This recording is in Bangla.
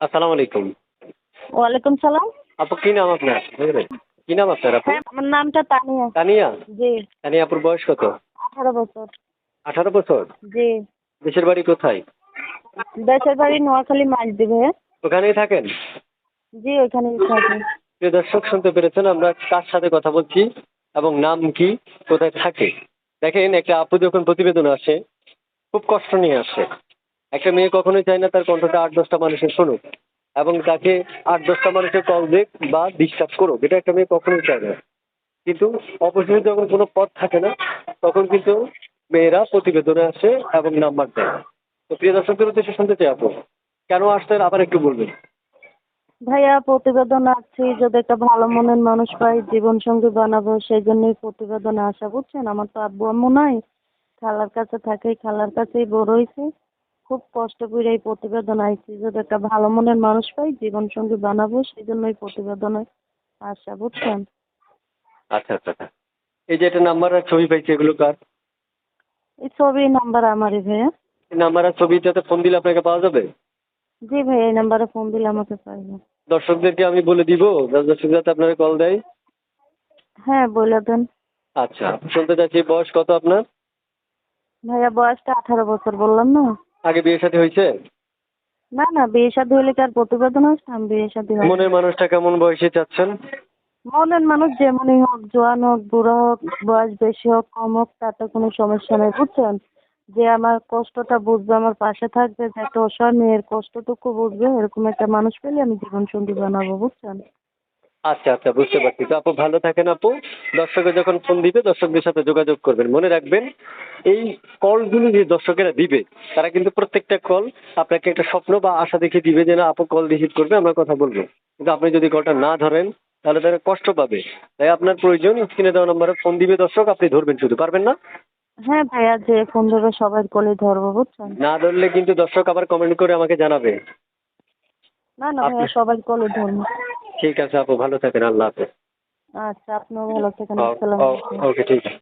আসসালামু আলাইকুম। ওয়ালাইকুম সালাম। আপু কি নাম আপনার? কি নাম আপনার আপু? হ্যাঁ আমার নামটা তানিয়া। তানিয়া? জি। তানিয়া আপুর বয়স কত? আঠারো বছর। আঠারো বছর? জি। দেশের বাড়ি কোথায়? দেশের বাড়ি নোয়াখালী ওখানেই থাকেন? জি ওইখানে থাকি। প্রিয় দর্শক শুনতে পেরেছেন আমরা কার সাথে কথা বলছি এবং নাম কি কোথায় থাকে? দেখেন একটা আপু যখন প্রতিবেদন আসে খুব কষ্ট নিয়ে আসে। একটা মেয়ে কখনোই চায় না তার কণ্ঠটা আট দশটা মানুষের শুনুক এবং তাকে আট দশটা মানুষের কল দেখ বা বিশ্বাস করুক। এটা একটা মেয়ে কখনোই চায় না। কিন্তু অপরচুনিটি যখন কোনো পথ থাকে না, তখন কিন্তু মেয়েরা প্রতিবেদনে আসে এবং নাম্বার দেয়। তো প্রিয় দর্শকদের উদ্দেশ্যে শুনতে চাই আপু, কেন আসতেন আবার একটু বলবেন। ভাইয়া, প্রতিবেদন আসছি যদি একটা ভালো মনের মানুষ পাই জীবন সঙ্গী বানাবো সেই জন্যই প্রতিবেদনে আসা, বুঝছেন? আমার তো আব্বু আম্মু নাই। খালার কাছে থাকি, খালার কাছেই বড় হয়েছি। খুব কষ্ট করে এই প্রতিবেদন আইছি যদি একটা ভালো মনের মানুষ পাই জীবন সঙ্গী বানাবো সেই জন্যই প্রতিবেদনে আসা বুঝছেন? আচ্ছা আচ্ছা আচ্ছা। এই যে একটা নাম্বার আর ছবি পাইছি এগুলো কার? এই ছবি নাম্বার আমারই ভাইয়া। এই নাম্বার আর ছবিটাতে ফোন দিলে আপনাকে পাওয়া যাবে? জি ভাই এই নাম্বারে ফোন দিলে আমাকে পাইবে দর্শকদেরকে আমি বলে দিব দর্শক যাতে আপনারা কল দেয়। হ্যাঁ বলে দেন। আচ্ছা শুনতে চাচ্ছি বয়স কত আপনার? ভাইয়া বয়সটা আঠারো বছর বললাম না? আগে বিয়ে সাথে হয়েছে? না না বিয়ে শাদী হলে কি আর প্রতিবেদন আসতাম বিয়ে শাদী হয় মনের মানুষটা কেমন বয়সে চাচ্ছেন? মনের মানুষ যেমনই হোক জোয়ান হোক বুড়ো হোক বয়স বেশি হোক কম হোক তাতে কোনো সমস্যা নেই বুঝছেন? যে আমার কষ্টটা বুঝবে আমার পাশে থাকবে যে একটা অসহায় মেয়ের কষ্টটুকু বুঝবে এরকম একটা মানুষ পেলে আমি জীবন সঙ্গী বানাবো বুঝছেন? আচ্ছা আচ্ছা বুঝতে পারছি। তো আপু ভালো থাকেন আপু। দর্শকে যখন ফোন দিবে দর্শকদের সাথে যোগাযোগ করবেন। মনে রাখবেন এই কলগুলো যে দর্শকেরা দিবে তারা কিন্তু প্রত্যেকটা কল আপনাকে একটা স্বপ্ন বা আশা দেখে দিবে যে না আপু কল রিসিভ করবে আমরা কথা বলব। কিন্তু আপনি যদি কলটা না ধরেন তাহলে তারা কষ্ট পাবে। তাই আপনার প্রয়োজন স্ক্রিনে দেওয়া নম্বরে ফোন দিবে দর্শক আপনি ধরবেন শুধু। পারবেন না? হ্যাঁ ভাইয়া যে ফোন দেবে সবাই কোলে ধরবো বুঝছেন? না ধরলে কিন্তু দর্শক আবার কমেন্ট করে আমাকে জানাবে। না না ভাইয়া সবাই কোলে ধরবো। ঠিক আছে আপু ভালো থাকেন আল্লাহ হাফেজ। আচ্ছা আপনিও ভালো থাকেন আসসালামু আলাইকুম। ওকে ঠিক আছে।